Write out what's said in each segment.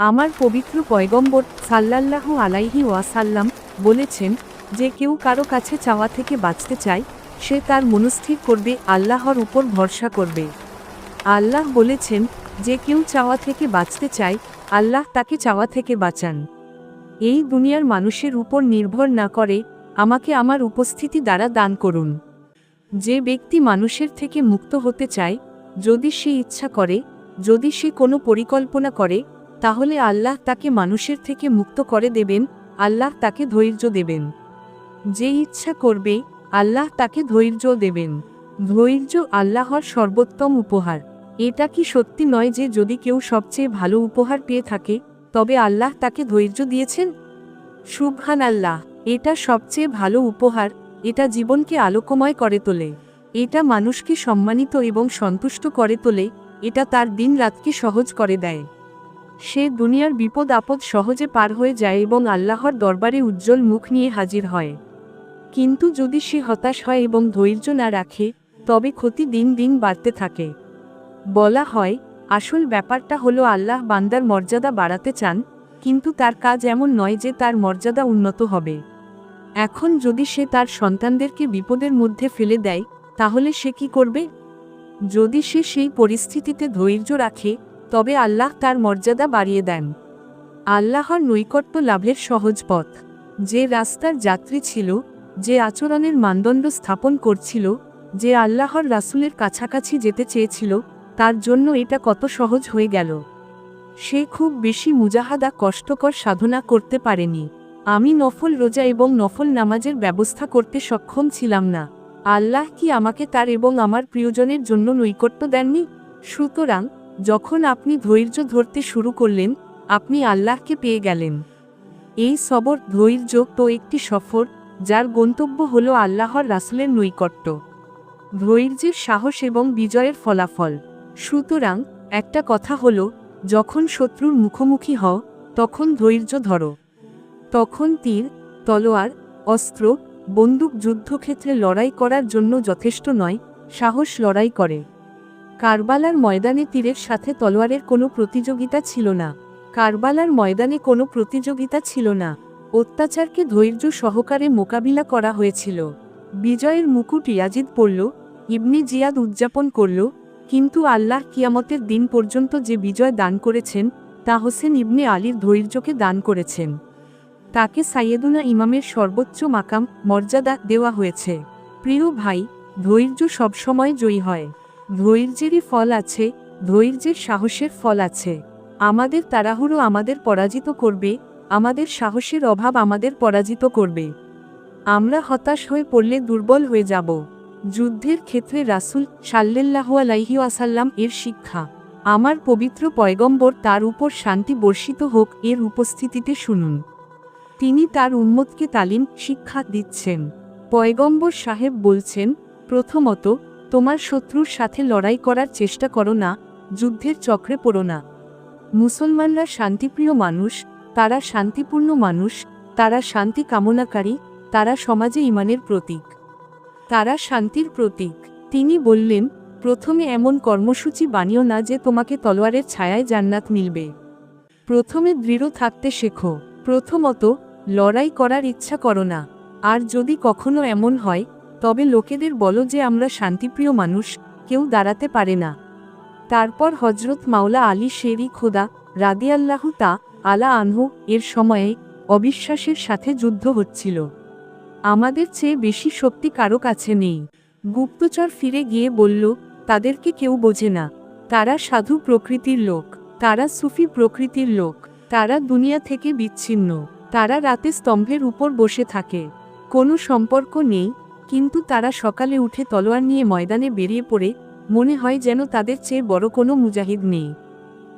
আমার পবিত্র পয়গম্বর সাল্লাল্লাহু আলাইহি ওয়াসাল্লাম বলেছেন, যে কেউ কারও কাছে চাওয়া থেকে বাঁচতে চায়, সে তার মনস্থির করবে, আল্লাহর উপর ভরসা করবে। আল্লাহ বলেছেন, যে কেউ চাওয়া থেকে বাঁচতে চায়, আল্লাহ তাকে চাওয়া থেকে বাঁচান। এই দুনিয়ার মানুষের উপর নির্ভর না করে, আমাকে আমার উপস্থিতি দ্বারা দান করুন। যে ব্যক্তি মানুষের থেকে মুক্ত হতে চায়, যদি সে ইচ্ছা করে, যদি সে কোনো পরিকল্পনা করে তাহলে আল্লাহ তাকে মানুষের থেকে মুক্ত করে দেবেন, আল্লাহ তাকে ধৈর্য দেবেন। যে ইচ্ছা করবে, আল্লাহ তাকে ধৈর্য দেবেন। ধৈর্য আল্লাহর সর্বোত্তম উপহার। এটা কি সত্যি নয় যে যদি কেউ সবচেয়ে ভালো উপহার পেয়ে থাকে, তবে আল্লাহ তাকে ধৈর্য দিয়েছেন? সুবহান আল্লাহ এটা সবচেয়ে ভালো উপহার, এটা জীবনকে আলোকময় করে তোলে। এটা মানুষকে সম্মানিত এবং সন্তুষ্ট করে তোলে, এটা তার দিন রাতকে সহজ করে দেয়। সে দুনিয়ার বিপদ আপদ সহজে পার হয়ে যায় এবং আল্লাহর দরবারে উজ্জ্বল মুখ নিয়ে হাজির হয়। কিন্তু যদি সে হতাশ হয় এবং ধৈর্য না রাখে, তবে ক্ষতি দিন দিন বাড়তে থাকে। বলা হয়, আসল ব্যাপারটা হলো আল্লাহ বান্দার মর্যাদা বাড়াতে চান, কিন্তু তার কাজ এমন নয় যে তার মর্যাদা উন্নত হবে। এখন যদি সে তার সন্তানদেরকে বিপদের মধ্যে ফেলে দেয়, তাহলে সে কি করবে? যদি সে সেই পরিস্থিতিতে ধৈর্য রাখে তবে আল্লাহ তার মর্যাদা বাড়িয়ে দেন। আল্লাহর নৈকট্য লাভের সহজ পথ। যে রাস্তার যাত্রী ছিল, যে আচরণের মানদণ্ড স্থাপন করছিল, যে আল্লাহর রাসূলের কাছাকাছি যেতে চেয়েছিল, তার জন্য এটা কত সহজ হয়ে গেল। সে খুব বেশি মুজাহাদা কষ্টকর সাধনা করতে পারেনি। আমি নফল রোজা এবং নফল নামাজের ব্যবস্থা করতে সক্ষম ছিলাম না। আল্লাহ কি আমাকে তার এবং আমার প্রিয়জনের জন্য নৈকট্য দেননি? সুতরাং যখন আপনি ধৈর্য ধরতে শুরু করলেন, আপনি আল্লাহকে পেয়ে গেলেন। এই সবর, ধৈর্য তো একটি সফর, যার গন্তব্য হল আল্লাহর রাসুলের নৈকট্য। ধৈর্যের সাহস এবং বিজয়ের ফলাফল। সুতরাং, একটা কথা হলো, যখন শত্রুর মুখোমুখি হও, তখন ধৈর্য ধরো। তখন তীর, তলোয়ার, অস্ত্র, বন্দুক যুদ্ধক্ষেত্রে লড়াই করার জন্য যথেষ্ট নয়, সাহস লড়াই করে। কারবালার ময়দানে তীরের সাথে তলোয়ারের কোনো প্রতিযোগিতা ছিল না। কারবালার ময়দানে কোনো প্রতিযোগিতা ছিল না। অত্যাচারকে ধৈর্য সহকারে মোকাবিলা করা হয়েছিল। বিজয়ের মুকুট ইয়াজিদ পড়ল, ইবনি জিয়াদ উদযাপন করল, কিন্তু আল্লাহ কিয়ামতের দিন পর্যন্ত যে বিজয় দান করেছেন, তা হোসেন ইবনে আলীর ধৈর্যকে দান করেছেন। তাকে সাইয়েদুনা ইমামের সর্বোচ্চ মাকাম, মর্যাদা দেওয়া হয়েছে। প্রিয় ভাই, ধৈর্য সবসময় জয়ী হয়। ধৈর্যেরই ফল আছে ধৈর্যের সাহসের ফল আছে। আমাদের তাড়াহুড়ো আমাদের পরাজিত করবে, আমাদের সাহসের অভাব আমাদের পরাজিত করবে। আমরা হতাশ হয়ে পড়লে দুর্বল হয়ে যাব। যুদ্ধের ক্ষেত্রে রাসুল সাল্লাল্লাহু আলাইহি আসাল্লাম এর শিক্ষা। আমার পবিত্র পয়গম্বর তার উপর শান্তি বর্ষিত হোক এর উপস্থিতিতে শুনুন। তিনি তার উম্মতকে তালিম, শিক্ষা দিচ্ছেন। পয়গম্বর সাহেব বলছেন, প্রথমত তোমার শত্রুর সাথে লড়াই করার চেষ্টা করো না, যুদ্ধের চক্রে পড়ো না। মুসলমানরা শান্তিপ্রিয় মানুষ, তারা শান্তিপূর্ণ মানুষ, তারা শান্তি কামনাকারী, তারা সমাজে ইমানের প্রতীক। তারা শান্তির প্রতীক। তিনি বললেন, প্রথমে এমন কর্মসূচি বানিও না যে তোমাকে তলোয়ারের ছায়ায় জান্নাত মিলবে। প্রথমে দৃঢ় থাকতে শেখো। প্রথমত, লড়াই করার ইচ্ছা করো না। আর যদি কখনো এমন হয় তবে লোকেদের বলো যে আমরা শান্তিপ্রিয় মানুষ, কেউ দাঁড়াতে পারে না। তারপর হজরত মাওলা আলী শেরি খোদা রাদিয়াল্লাহু তা আলা আনহু এর সময়ে অবিশ্বাসের সাথে যুদ্ধ হচ্ছিল। আমাদের চেয়ে বেশি শক্তি কারও কাছে নেই। গুপ্তচর ফিরে গিয়ে বলল, তাদেরকে কেউ বোঝে না। তারা সাধু প্রকৃতির লোক, তারা সুফি প্রকৃতির লোক, তারা দুনিয়া থেকে বিচ্ছিন্ন, তারা রাতে স্তম্ভের উপর বসে থাকে। কোনো সম্পর্ক নেই কিন্তু তারা সকালে উঠে তলোয়ার নিয়ে ময়দানে বেরিয়ে পড়ে, মনে হয় যেন তাদের চেয়ে বড় কোনো মুজাহিদ নেই।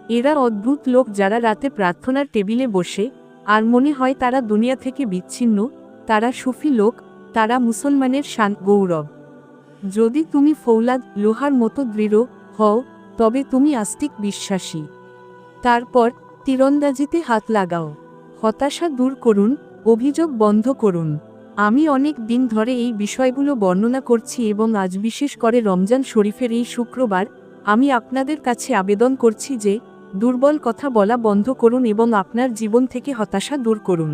এরা অদ্ভুত লোক যারা রাতে প্রার্থনার টেবিলে বসে, আর মনে হয় তারা দুনিয়া থেকে বিচ্ছিন্ন, তারা সুফি লোক, তারা মুসলমানের শান্ত গৌরব। যদি তুমি ফৌলাদ, লোহার মতো দৃঢ় হও, তবে তুমি আস্তিক বিশ্বাসী। তারপর তীরন্দাজিতে হাত লাগাও। হতাশা দূর করুন, অভিযোগ বন্ধ করুন। আমি অনেক দিন ধরে এই বিষয়গুলো বর্ণনা করছি এবং আজ বিশেষ করে রমজান শরীফের এই শুক্রবার, আমি আপনাদের কাছে আবেদন করছি যে, দুর্বল কথা বলা বন্ধ করুন এবং আপনার জীবন থেকে হতাশা দূর করুন।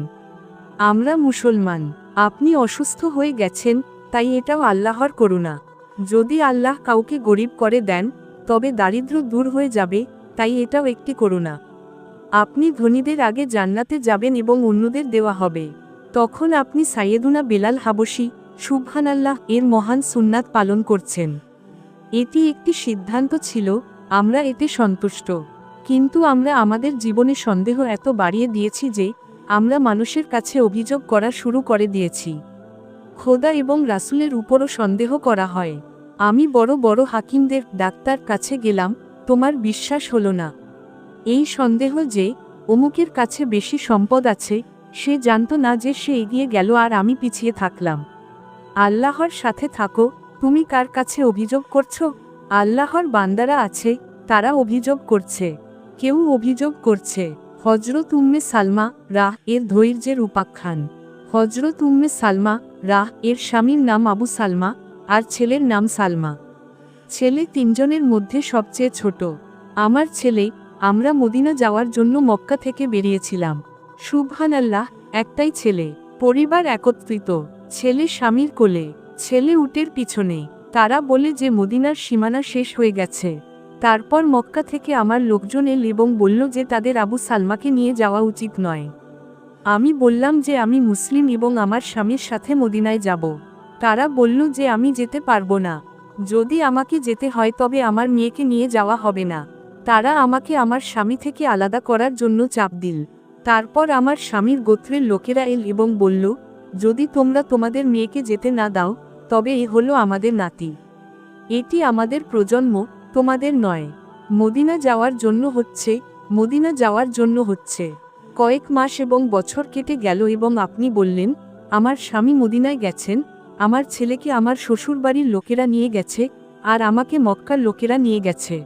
আমরা মুসলমান, আপনি অসুস্থ হয়ে গেছেন, তাই এটাও আল্লাহর করুণা। যদি আল্লাহ কাউকে গরিব করে দেন, তবে দারিদ্র দূর হয়ে যাবে, তাই এটাও একটি করুণা। আপনি ধনীদের আগে জান্নাতে যাবেন এবং অন্যদের দেওয়া হবে। তখন আপনি সাইয়েদুনা বেলাল হাবসি সুবহানাল্লাহ, এর মহান সুন্নাত পালন করছেন। এটি একটি সিদ্ধান্ত ছিল, আমরা এতে সন্তুষ্ট। কিন্তু আমরা আমাদের জীবনে সন্দেহ এত বাড়িয়ে দিয়েছি যে, আমরা মানুষের কাছে অভিযোগ করা শুরু করে দিয়েছি। খোদা এবং রাসুলের উপরও সন্দেহ করা হয়। আমি বড় বড় হাকিমদের ডাক্তার কাছে গেলাম, তোমার বিশ্বাস হলো না। এই সন্দেহ যে, অমুকের কাছে বেশি সম্পদ আছে সে জানত না যে সে এগিয়ে গেল আর আমি পিছিয়ে থাকলাম। আল্লাহর সাথে থাকো, তুমি কার কাছে অভিযোগ করছ? আল্লাহর বান্দারা আছে, তারা অভিযোগ করছে। কেউ অভিযোগ করছে হজরত উম্মে সালমা রাহ এর ধৈর্যের উপাখ্যান। হজরত উম্মে সালমা রাহ এর স্বামীর নাম আবু সালমা, আর ছেলের নাম সালমা। ছেলে তিনজনের মধ্যে সবচেয়ে ছোট। আমার ছেলে, আমরা মদিনা যাওয়ার জন্য মক্কা থেকে বেরিয়েছিলাম। সুবহান আল্লাহ একটাই ছেলে। পরিবার একত্রিত। ছেলে স্বামীর কোলে। ছেলে উটের পিছনে। তারা বলে যে মদিনার সীমানা শেষ হয়ে গেছে। তারপর মক্কা থেকে আমার লোকজন এল এবং বলল যে তাদের আবু সালমাকে নিয়ে যাওয়া উচিত নয়। আমি বললাম যে আমি মুসলিম এবং আমার স্বামীর সাথে মদিনায় যাব। তারা বলল যে আমি যেতে পারব না। যদি আমাকে যেতে হয় তবে আমার মেয়েকে নিয়ে যাওয়া হবে না। তারা আমাকে আমার স্বামী থেকে আলাদা করার জন্য চাপ দিল। তারপর আমার স্বামীর গোত্রের লোকেরা এল এবং বলল, যদি তোমরা তোমাদের মেয়েকে যেতে না দাও, তবে এ হলো আমাদের নাতি। এটি আমাদের প্রজন্ম, তোমাদের নয়। মদিনা যাওয়ার জন্য হচ্ছে, মদিনা যাওয়ার জন্য হচ্ছে। কয়েক মাস এবং বছর কেটে গেল এবং আপনি বললেন, আমার স্বামী মদিনায় গেছেন, আমার ছেলেকে আমার শ্বশুরবাড়ির লোকেরা নিয়ে গেছে, আর আমাকে মক্কার লোকেরা নিয়ে গেছে।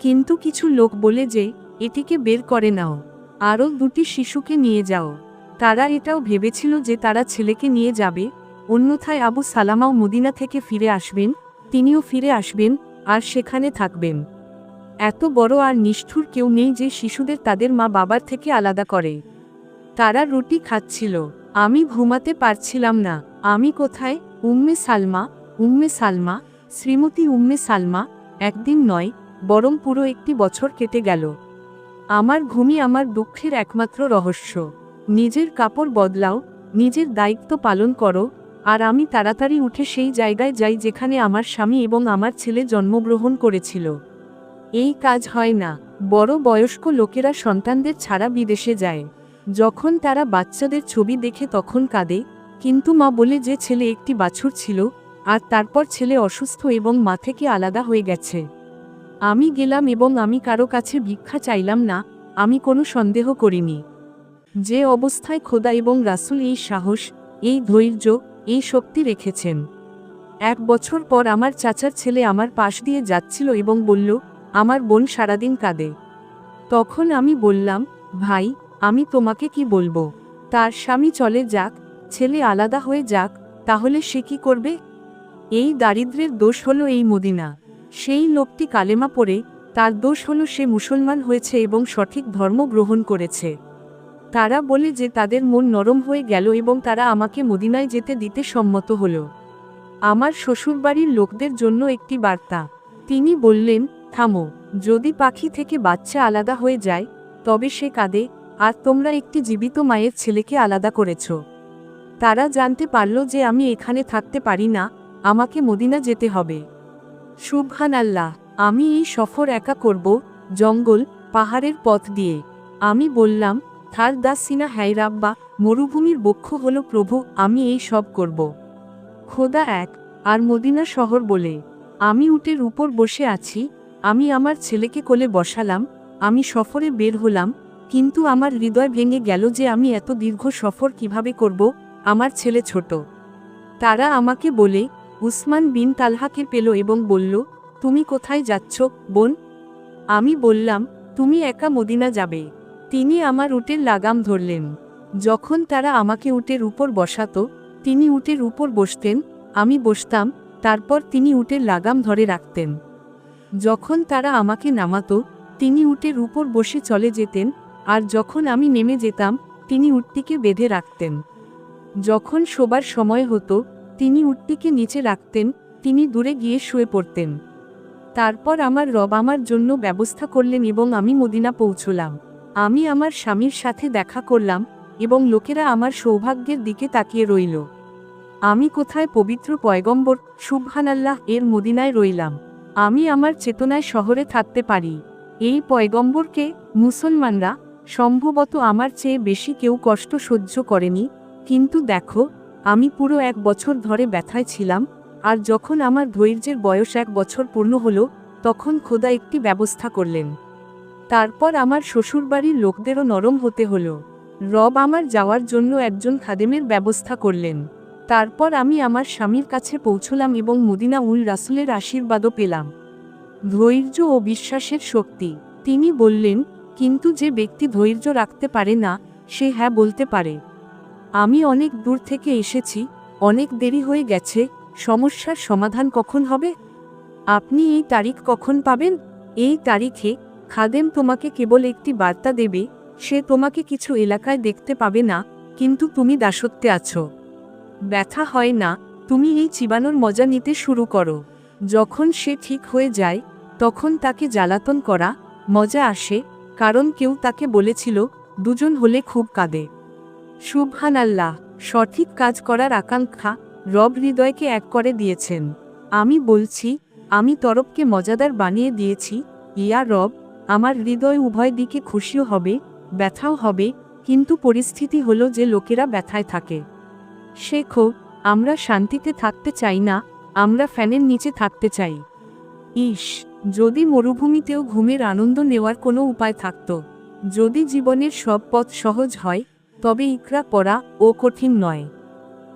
কিন্তু কিছু লোক বলে যে, এটিকে বের করে নাও। আরও দুটি শিশুকে নিয়ে যাও। তারা এটাও ভেবেছিল যে তারা ছেলেকে নিয়ে যাবে। অন্যথায় আবু সালামাও মদিনা থেকে ফিরে আসবেন, তিনিও ফিরে আসবেন, আর সেখানে থাকবেন। এত বড় আর নিষ্ঠুর কেউ নেই যে শিশুদের তাদের মা বাবার থেকে আলাদা করে। তারা রুটি খাচ্ছিল। আমি ঘুমাতে পারছিলাম না। আমি কোথায়? উম্মে সালমা উম্মে সালমা, শ্রীমতী উম্মে সালমা, একদিন নয়, বরং পুরো একটি বছর কেটে গেল। আমার ঘুমই আমার দুঃখের একমাত্র রহস্য। নিজের কাপড় বদলাও, নিজের দায়িত্ব পালন করো, আর আমি তাড়াতাড়ি উঠে সেই জায়গায় যাই যেখানে আমার স্বামী এবং আমার ছেলে জন্মগ্রহণ করেছিল। এই কাজ হয় না, বড় বয়স্ক লোকেরা সন্তানদের ছাড়া বিদেশে যায়। যখন তারা বাচ্চাদের ছবি দেখে তখন কাঁদে, কিন্তু মা বলে যে ছেলে একটি বাছুর ছিল, আর তারপর ছেলে অসুস্থ এবং মা থেকে আলাদা হয়ে গেছে। আমি গেলাম এবং আমি কারও কাছে ভিক্ষা চাইলাম না, আমি কোনো সন্দেহ করিনি। যে অবস্থায় খোদা এবং রাসুল এই সাহস, এই ধৈর্য, এই শক্তি রেখেছেন। এক বছর পর আমার চাচার ছেলে আমার পাশ দিয়ে যাচ্ছিল এবং বলল, আমার বোন সারাদিন কাঁদে। তখন আমি বললাম, ভাই, আমি তোমাকে কি বলব? তার স্বামী চলে যাক, ছেলে আলাদা হয়ে যাক, তাহলে সে কি করবে? এই দারিদ্রের দোষ হলো এই মদিনা। সেই লোকটি কালেমা পড়ে, তার দোষ হল সে মুসলমান হয়েছে এবং সঠিক ধর্ম গ্রহণ করেছে। তারা বলে যে তাদের মন নরম হয়ে গেল এবং তারা আমাকে মদিনায় যেতে দিতে সম্মত হল। আমার শ্বশুরবাড়ির লোকদের জন্য একটি বার্তা। তিনি বললেন, থামো, যদি পাখি থেকে বাচ্চা আলাদা হয়ে যায়, তবে সে কাঁদে, আর তোমরা একটি জীবিত মায়ের ছেলেকে আলাদা করেছ। তারা জানতে পারল যে আমি এখানে থাকতে পারি না, আমাকে মদিনা যেতে হবে। শুভহান আল্লাহ আমি এই সফর একা করব, জঙ্গল, পাহাড়ের পথ দিয়ে। আমি বললাম, থার দাসিনা হাইরাব্বা মরুভূমির বক্ষ হল প্রভু, আমি এই সব করব। খোদা এক, আর মদিনা শহর বলে, আমি উটের উপর বসে আছি, আমি আমার ছেলেকে কোলে বসালাম, আমি সফরে বের হলাম, কিন্তু আমার হৃদয় ভেঙে গেল যে আমি এত দীর্ঘ সফর কীভাবে করব, আমার ছেলে ছোট। তারা আমাকে বলে উসমান বিন তালহাকে পেল এবং বলল, তুমি কোথায় যাচ্ছ, বোন? আমি বললাম, তুমি একা মদিনা যাবে। তিনি আমার উটের লাগাম ধরলেন। যখন তারা আমাকে উটের উপর বসাত, তিনি উটের উপর বসতেন, আমি বসতাম, তারপর তিনি উটের লাগাম ধরে রাখতেন। যখন তারা আমাকে নামাত, তিনি উটের উপর বসে চলে যেতেন, আর যখন আমি নেমে যেতাম, তিনি উটটিকে বেঁধে রাখতেন। যখন শোবার সময় হতো তিনি উটটিকে নিচে রাখতেন, তিনি দূরে গিয়ে শুয়ে পড়তেন। তারপর আমার রব আমার জন্য ব্যবস্থা করলেন এবং আমি মদিনা পৌঁছলাম। আমি আমার স্বামীর সাথে দেখা করলাম এবং লোকেরা আমার সৌভাগ্যের দিকে তাকিয়ে রইল। আমি কোথায় পবিত্র পয়গম্বর, সুবহানাল্লাহ, এর মদিনায় রইলাম। আমি আমার চেতনায় শহরে থাকতে পারি। এই পয়গম্বরকে, মুসলমানরা, সম্ভবত আমার চেয়ে বেশি কেউ কষ্ট সহ্য করেনি, কিন্তু দেখো আমি পুরো এক বছর ধরে ব্যথায় ছিলাম, আর যখন আমার ধৈর্যের বয়স এক বছর পূর্ণ হলো, তখন খোদা একটি ব্যবস্থা করলেন। তারপর আমার শ্বশুরবাড়ির লোকদেরও নরম হতে হলো। রব আমার যাওয়ার জন্য একজন খাদেমের ব্যবস্থা করলেন। তারপর আমি আমার স্বামীর কাছে পৌঁছলাম এবং মদিনা উল রাসুলের আশীর্বাদও পেলাম। ধৈর্য ও বিশ্বাসের শক্তি। তিনি বললেন, কিন্তু যে ব্যক্তি ধৈর্য রাখতে পারে না, সে হ্যাঁ বলতে পারে। আমি অনেক দূর থেকে এসেছি, অনেক দেরি হয়ে গেছে, সমস্যার সমাধান কখন হবে? আপনি এই তারিখ কখন পাবেন? এই তারিখে খাদেম তোমাকে কেবল একটি বার্তা দেবে, সে তোমাকে কিছু এলাকায় দেখতে পাবে না, কিন্তু তুমি দাসত্বে আছো। ব্যথা হয় না, তুমি এই চিবানোর মজা নিতে শুরু করো। যখন সে ঠিক হয়ে যায়, তখন তাকে জ্বালাতন করা মজা আসে, কারণ কেউ তাকে বলেছিল, দুজন হলে খুব কাঁদে। শুভহান আল্লাহ সঠিক কাজ করার আকাঙ্ক্ষা রব হৃদয়কে এক করে দিয়েছেন। আমি বলছি, আমি তরফকে মজাদার বানিয়ে দিয়েছি। ইয়া রব, আমার হৃদয় উভয় দিকে খুশিও হবে, ব্যথাও হবে, কিন্তু পরিস্থিতি হলো যে লোকেরা ব্যথায় থাকে। শেখো, আমরা শান্তিতে থাকতে চাই না, আমরা ফ্যানের নিচে থাকতে চাই। ইস যদি মরুভূমিতেও ঘুমের আনন্দ নেওয়ার কোনো উপায় থাকত, যদি জীবনের সব পথ সহজ হয় তবে ইকরা পড়া ও কঠিন নয়।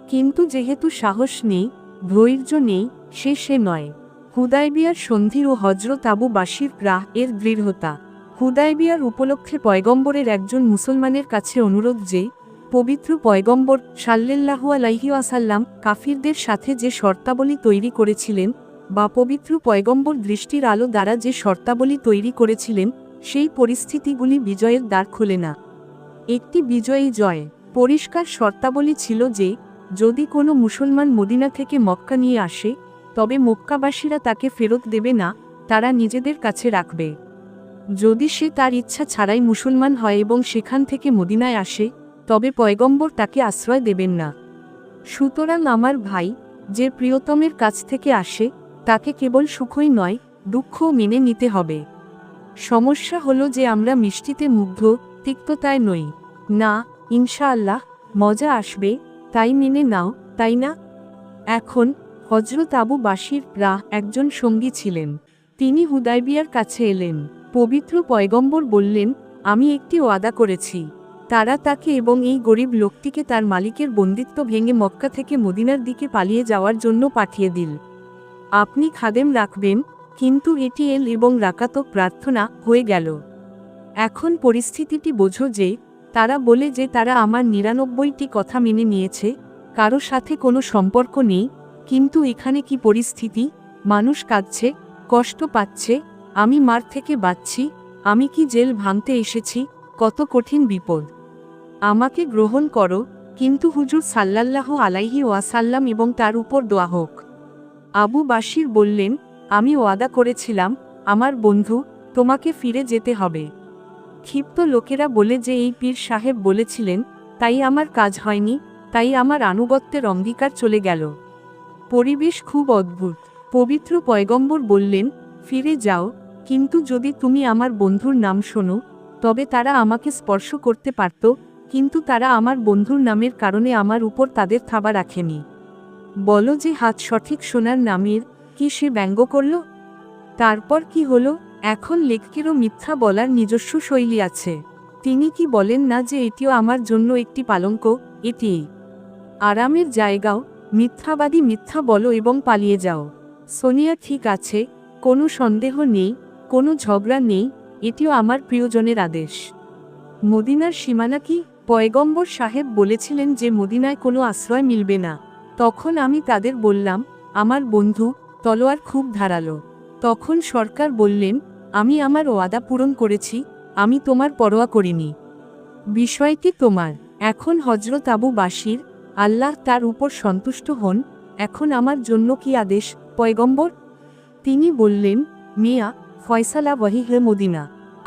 কিন্তু যেহেতু সাহস নেই, ধৈর্য নেই, সে সে নয়। হুদাইবিয়ার সন্ধির ও হজরত আবু বাসির রাহ এর দৃঢ়তা। হুদাইবিয়ার উপলক্ষে পয়গম্বরের একজন মুসলমানের কাছে অনুরোধ যে, পবিত্র পয়গম্বর সাল্লেল্লাহু আলাইহি আসাল্লাম কাফিরদের সাথে যে শর্তাবলী তৈরি করেছিলেন বা পবিত্র পয়গম্বর দৃষ্টির আলো দ্বারা যে শর্তাবলী তৈরি করেছিলেন, সেই পরিস্থিতিগুলি বিজয়ের দ্বার খোলে না। একটি বিজয়ী জয়। পরিষ্কার শর্তাবলী ছিল যে, যদি কোনো মুসলমান মদিনা থেকে মক্কা নিয়ে আসে, তবে মক্কাবাসীরা তাকে ফেরত দেবে না, তারা নিজেদের কাছে রাখবে। যদি সে তার ইচ্ছা ছাড়াই মুসলমান হয় এবং সেখান থেকে মদিনায় আসে, তবে পয়গম্বর তাকে আশ্রয় দেবেন না। সুতরাং আমার ভাই, যে প্রিয়তমের কাছ থেকে আসে, তাকে কেবল সুখই নয়, দুঃখও মেনে নিতে হবে। সমস্যা হলো যে আমরা মিষ্টিতে মুগ্ধ, তিক্ততায় নই। না, ইনশাআল্লাহ, মজা আসবে, তাই মেনে নাও, তাই না? এখন হজরত আবু বাসির রা একজন সঙ্গী ছিলেন। তিনি হুদাইবিয়ার কাছে এলেন। পবিত্র পয়গম্বর বললেন, আমি একটি ওয়াদা করেছি। তারা তাকে এবং এই গরিব লোকটিকে তার মালিকের বন্দিত্ব ভেঙে মক্কা থেকে মদিনার দিকে পালিয়ে যাওয়ার জন্য পাঠিয়ে দিল। আপনি খাদেম রাখবেন, কিন্তু এটি এল এবং রাকাতক প্রার্থনা হয়ে গেল। এখন পরিস্থিতিটি বোঝো যে তারা বলে যে তারা আমার নিরানব্বইটি কথা মেনে নিয়েছে, কারও সাথে কোনো সম্পর্ক নেই, কিন্তু এখানে কি পরিস্থিতি? মানুষ কাঁদছে, কষ্ট পাচ্ছে, আমি মার থেকে বাঁচছি, আমি কি জেল ভাঙতে এসেছি, কত কঠিন বিপদ। আমাকে গ্রহণ করো, কিন্তু হুজুর সাল্লাল্লাহ আলাইহি ওয়াসাল্লাম এবং তার উপর দোয়া হোক। আবু বাসির বললেন, আমি ওয়াদা করেছিলাম, আমার বন্ধু, তোমাকে ফিরে যেতে হবে। ক্ষিপ্ত লোকেরা বলে যে এই পীর সাহেব বলেছিলেন, তাই আমার কাজ হয়নি, তাই আমার আনুগত্যের অঙ্গীকার চলে গেল। পরিবেশ খুব অদ্ভুত। পবিত্র পয়গম্বর বললেন, ফিরে যাও, কিন্তু যদি তুমি আমার বন্ধুর নাম শোনো, তবে তারা আমাকে স্পর্শ করতে পারত, কিন্তু তারা আমার বন্ধুর নামের কারণে আমার উপর তাদের থাবা রাখেনি। বলো যে হাত সঠিক শোনার নামের, কি সে ব্যঙ্গ করল? তারপর কি হলো? এখন লেখকেরও মিথ্যা বলার নিজস্ব শৈলী আছে। তিনি কি বলেন না যে এটিও আমার জন্য একটি পালঙ্ক? এটি আরামের জায়গাও। মিথ্যাবাদী মিথ্যা বলো এবং পালিয়ে যাও। সোনিয়া, ঠিক আছে, কোনো সন্দেহ নেই, কোনো ঝগড়া নেই, এটিও আমার প্রিয়জনের আদেশ। মদিনার সীমানা কি? পয়গম্বর সাহেব বলেছিলেন যে মদিনায় কোনো আশ্রয় মিলবে না। তখন আমি তাদের বললাম, আমার বন্ধু, তলোয়ার খুব ধারালো। তখন সরকার বললেন আমি আমার ওয়াদা পূরণ করেছি, আমি তোমার পরোয়া করিনি। বিষয়টি তোমার। এখন হজরত আবু বাসির আল্লাহ তার উপর সন্তুষ্ট হন, এখন আমার জন্য কি আদেশ, পয়গম্বর? তিনি বললেন, মিয়া, ফয়সালা ওয়াহিহে মদিনা,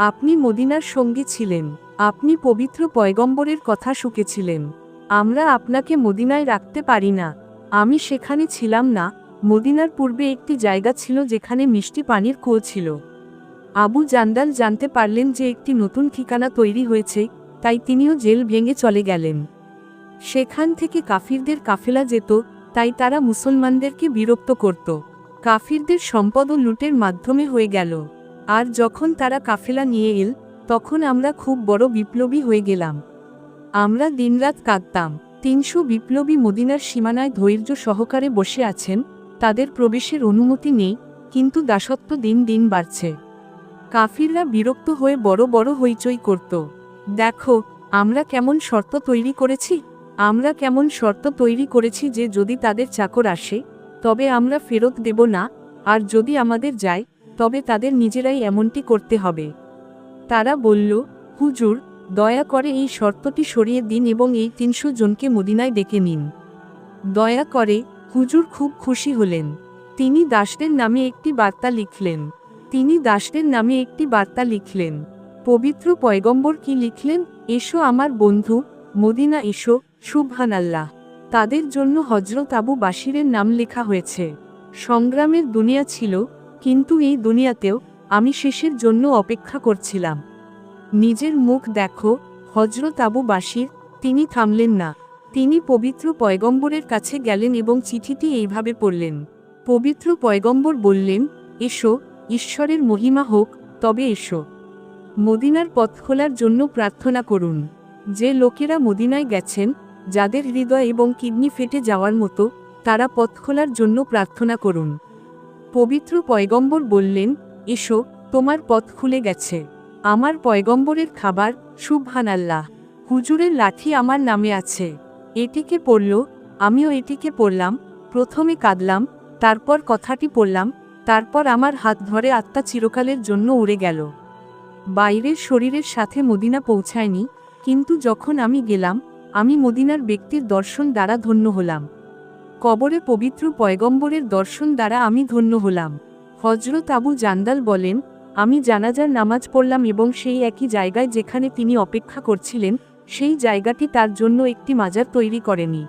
আপনি মদিনার সঙ্গী ছিলেন, আপনি পবিত্র পয়গম্বরের কথা শুকেছিলেন, আমরা আপনাকে মদিনায় রাখতে পারি না, আমি সেখানে ছিলাম না, মদিনার পূর্বে একটি জায়গা ছিল যেখানে মিষ্টি পানির কুয়ো ছিল। আবু জান্দাল জানতে পারলেন যে একটি নতুন ঠিকানা তৈরি হয়েছে, তাই তিনিও জেল ভেঙে চলে গেলেন। সেখান থেকে কাফিরদের কাফেলা যেত, তাই তারা মুসলমানদেরকে বিরক্ত করত। কাফিরদের সম্পদও লুটের মাধ্যমে হয়ে গেল। আর যখন তারা কাফেলা নিয়ে এল, তখন আমরা খুব বড় বিপ্লবী হয়ে গেলাম। আমরা দিনরাত কাঁদতাম। তিনশো বিপ্লবী মদিনার সীমানায় ধৈর্য সহকারে বসে আছেন, তাদের প্রবেশের অনুমতি নেই, কিন্তু দাসত্ব দিন দিন বাড়ছে। কাফিররা বিরক্ত হয়ে বড় বড় হইচই করত। দেখো, আমরা কেমন শর্ত তৈরি করেছি? আমরা কেমন শর্ত তৈরি করেছি যে যদি তাদের চাকর আসে, তবে আমরা ফেরত দেব না, আর যদি আমাদের যায়, তবে তাদের নিজেরাই এমনটি করতে হবে। তারা বলল, হুজুর, দয়া করে এই শর্তটি সরিয়ে দিন এবং এই তিনশো জনকে মদিনায় ডেকে নিন। দয়া করে, হুজুর খুব খুশি হলেন। তিনি দাসদের নামে একটি বার্তা লিখলেন। তিনি দাসদের নামে একটি বার্তা লিখলেন। পবিত্র পয়গম্বর কি লিখলেন? এসো আমার বন্ধু, মদিনা এসো আল্লাহ তাদের জন্য হজরত আবু বাসিরের নাম লেখা হয়েছে। সংগ্রামের দুনিয়া ছিল, কিন্তু এই দুনিয়াতেও আমি শেষের জন্য অপেক্ষা করছিলাম। নিজের মুখ দেখো হজরত আবু বাসির তিনি থামলেন না। তিনি পবিত্র পয়গম্বরের কাছে গেলেন এবং চিঠিটি এইভাবে পড়লেন। পবিত্র পয়গম্বর বললেন, এসো ঈশ্বরের মহিমা হোক, তবে এসো। মদিনার পথ খোলার জন্য প্রার্থনা করুন। যে লোকেরা মদিনায় গেছেন, যাদের হৃদয় এবং কিডনি ফেটে যাওয়ার মতো, তারা পথ খোলার জন্য প্রার্থনা করুন। পবিত্র পয়গম্বর বললেন, এসো, তোমার পথ খুলে গেছে। আমার পয়গম্বরের খাবার সুবহান আল্লাহ হুজুরের লাঠি আমার নামে আছে। এটিকে পড়ল, আমিও এটিকে পড়লাম, প্রথমে কাঁদলাম, তারপর কথাটি পড়লাম তারপর আমার হাত ধরে আত্মা চিরকালের জন্য উড়ে গেল। বাইরের শরীরের সাথে মদিনা পৌঁছায়নি, কিন্তু যখন আমি গেলাম, আমি মদিনার ব্যক্তির দর্শন দ্বারা ধন্য হলাম। কবরে পবিত্র পয়গম্বরের দর্শন দ্বারা আমি ধন্য হলাম। হজরত আবু জান্দাল বলেন, আমি জানাজার নামাজ পড়লাম এবং সেই একই জায়গায় যেখানে তিনি অপেক্ষা করছিলেন, সেই জায়গাটি তার জন্য একটি মাজার তৈরি করেনি।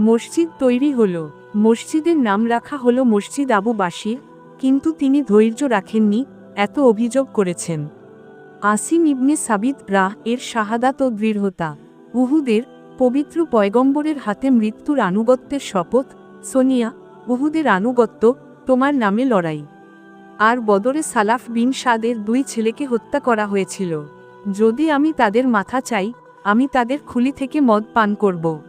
মসজিদ তৈরি হল। মসজিদের নাম রাখা হল মসজিদ আবু বাসির কিন্তু তিনি ধৈর্য রাখেননি, এত অভিযোগ করেছেন। আসিম ইবনে সাবিত রাহ এর শাহাদাত ও দৃঢ়তা, উহুদের পবিত্র পয়গম্বরের হাতে মৃত্যুর আনুগত্যের শপথ, সোনিয়া, উহুদের আনুগত্য, তোমার নামে লড়াই। আর বদরে সালাফ বিন সাদের দুই ছেলেকে হত্যা করা হয়েছিল। যদি আমি তাদের মাথা চাই, আমি তাদের খুলি থেকে মদ পান করব।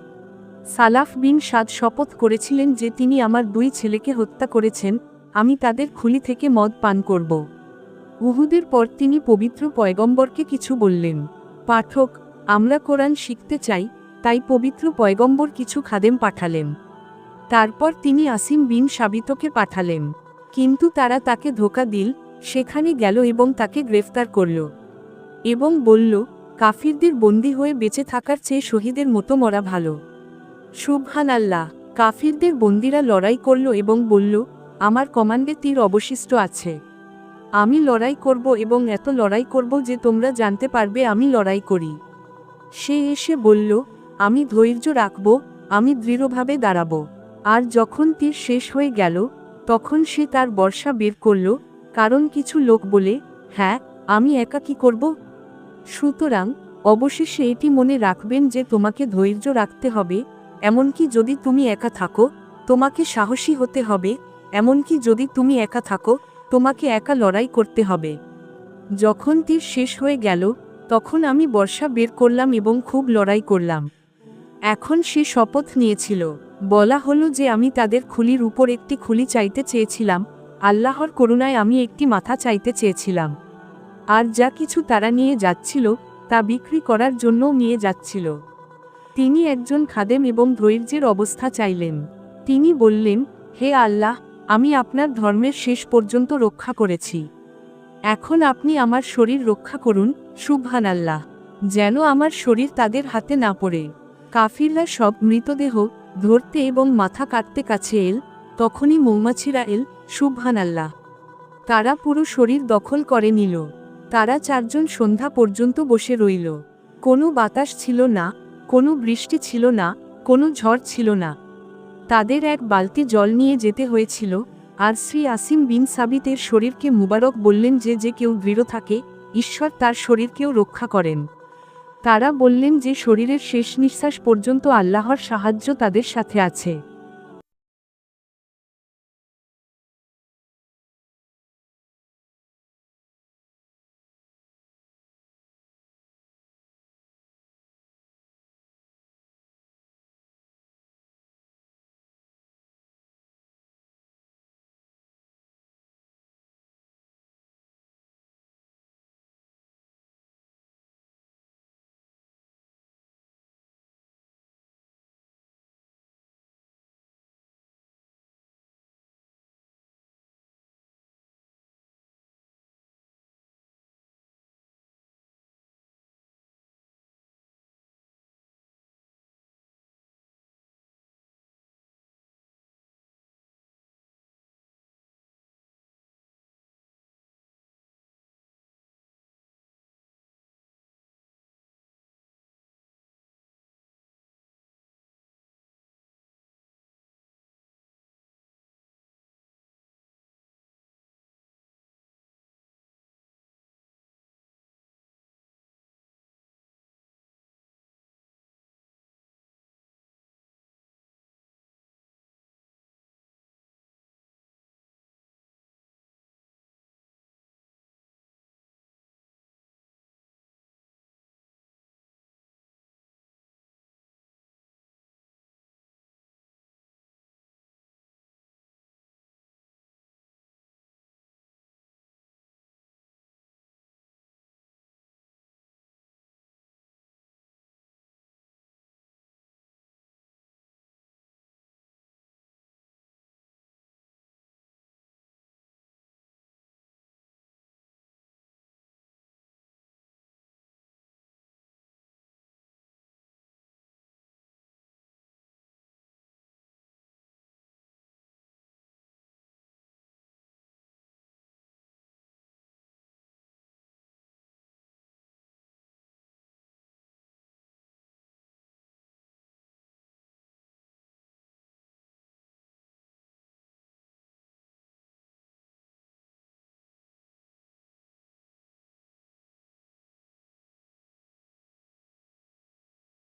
সালাফ বিন সাদ শপথ করেছিলেন যে তিনি আমার দুই ছেলেকে হত্যা করেছেন আমি তাদের খুলি থেকে মদ পান করব। উহুদের পর তিনি পবিত্র পয়গম্বরকে কিছু বললেন, পাঠক, আমরা কোরআন শিখতে চাই, তাই পবিত্র পয়গম্বর কিছু খাদেম পাঠালেন। তারপর তিনি আসিম বিন সাবিতকে পাঠালেন। কিন্তু তারা তাকে ধোকা দিল, সেখানে গেল এবং তাকে গ্রেফতার করল। এবং বলল, কাফিরদের বন্দী হয়ে বেঁচে থাকার চেয়ে শহীদের মতো মরা ভালো। সুবহান আল্লাহ কাফিরদের বন্দিরা লড়াই করল এবং বলল আমার কমান্ডে তীর অবশিষ্ট আছে। আমি লড়াই করব এবং এত লড়াই করব যে তোমরা জানতে পারবে আমি লড়াই করি। সে এসে বলল, আমি ধৈর্য রাখব, আমি দৃঢ়ভাবে দাঁড়াব। আর যখন তীর শেষ হয়ে গেল, তখন সে তার বর্ষা বের করল, কারণ কিছু লোক বলে হ্যাঁ আমি একা কি করব? সুতরাং, অবশেষে এটি মনে রাখবেন যে তোমাকে ধৈর্য রাখতে হবে, এমনকি যদি তুমি একা থাকো, তোমাকে সাহসী হতে হবে এমনকি যদি তুমি একা থাকো, তোমাকে একা লড়াই করতে হবে। যখন তীর শেষ হয়ে গেল, তখন আমি বর্ষা বের করলাম এবং খুব লড়াই করলাম। এখন সে শপথ নিয়েছিল। বলা হলো যে আমি তাদের খুলির উপর একটি খুলি চাইতে চেয়েছিলাম, আল্লাহর করুণায় আমি একটি মাথা চাইতে চেয়েছিলাম। আর যা কিছু তারা নিয়ে যাচ্ছিল, তা বিক্রি করার জন্যও নিয়ে যাচ্ছিল। তিনি একজন খাদেম এবং ধৈর্যের অবস্থা চাইলেন। তিনি বললেন, হে আল্লাহ আমি আপনার ধর্মের শেষ পর্যন্ত রক্ষা করেছি। এখন আপনি আমার শরীর রক্ষা করুন সুবহান আল্লাহ যেন আমার শরীর তাদের হাতে না পড়ে। কাফিররা সব মৃতদেহ ধরতে এবং মাথা কাটতে কাছে এল, তখনই মৌমাছিরা এল সুবহান আল্লাহ তারা পুরো শরীর দখল করে নিল। তারা চারজন সন্ধ্যা পর্যন্ত বসে রইল। কোনো বাতাস ছিল না, কোনো বৃষ্টি ছিল না, কোনো ঝড় ছিল না। তাদের এক বালতি জল নিয়ে যেতে হয়েছিল, আর শ্রী আসিম বিন সাবিতের শরীরকে মুবারক বললেন যে যে কেউ দৃঢ় থাকে, ঈশ্বর তার শরীরকেও রক্ষা করেন। তারা বললেন যে শরীরের শেষ নিঃশ্বাস পর্যন্ত আল্লাহর সাহায্য তাদের সাথে আছে।